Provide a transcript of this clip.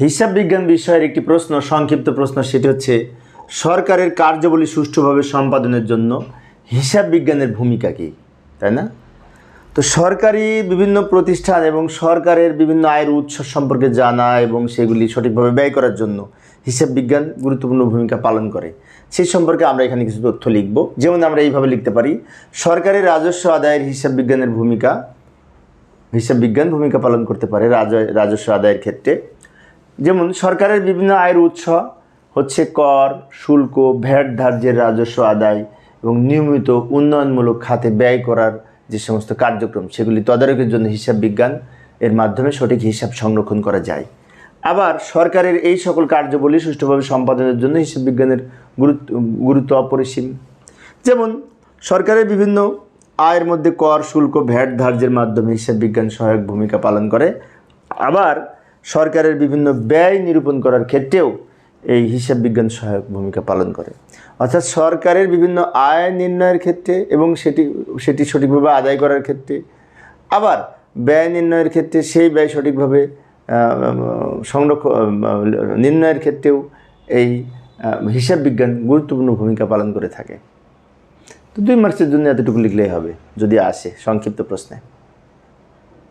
হিসাব বিজ্ঞান বিষয়ের একটি প্রশ্ন, সংক্ষিপ্ত প্রশ্ন, সেটি হচ্ছে, সরকারের কার্যবলী সুষ্ঠুভাবে সম্পাদনের জন্য হিসাব বিজ্ঞানের ভূমিকা কী? তাই না? তো সরকারি বিভিন্ন প্রতিষ্ঠান এবং সরকারের বিভিন্ন আয়ের উৎস সম্পর্কে জানা এবং সেগুলি সঠিকভাবে ব্যয় করার জন্য হিসাব বিজ্ঞান গুরুত্বপূর্ণ ভূমিকা পালন করে। সেই সম্পর্কে আমরা এখানে কিছু তথ্য লিখব। যেমন আমরা এইভাবে লিখতে পারি সরকারি রাজস্ব আদায়ের হিসাব বিজ্ঞানের ভূমিকা, হিসাব বিজ্ঞান ভূমিকা পালন করতে পারে রাজ- রাজস্ব আদায়ের ক্ষেত্রে। যেমন সরকারের বিভিন্ন আয়ের উৎস হচ্ছে কর, শুল্ক ভ্যাট ধার্যের রাজস্ব আদায় এবং নিয়মিত উন্নয়নমূলক খাতে ব্যয় করার যে সমস্ত কার্যক্রম, সেগুলি তদারকির জন্য হিসাব বিজ্ঞান এর মাধ্যমে সঠিক হিসাব সংরক্ষণ করা যায়। আবার সরকারের এই সকল কার্যবলী সুষ্ঠুভাবে সম্পাদনের জন্য হিসাব বিজ্ঞানের গুরুত্ব গুরুত্ব অপরিসীম। যেমন সরকারের বিভিন্ন আয়ের মধ্যে কর, শুল্ক ভ্যাট ধার্যের মাধ্যমে হিসাব বিজ্ঞান সহায়ক ভূমিকা পালন করে। আবার সরকারের বিভিন্ন ব্যয় নিরূপণ করার ক্ষেত্রেও এই হিসাব বিজ্ঞান সহায়ক ভূমিকা পালন করে। অর্থাৎ সরকারের বিভিন্ন আয় নির্ণয়ের ক্ষেত্রে এবং সেটি সেটি সঠিকভাবে আদায় করার ক্ষেত্রে। আবার ব্যয় নির্ণয়ের ক্ষেত্রে সেই ব্যয় সঠিকভাবে সংরক্ষণ নির্ণয়ের ক্ষেত্রেও এই হিসাব বিজ্ঞান গুরুত্বপূর্ণ ভূমিকা পালন করে থাকে। তো দুই মার্চের জন্য এতটুকু লিখলেই হবে, যদি আসে, সংক্ষিপ্ত প্রশ্নে।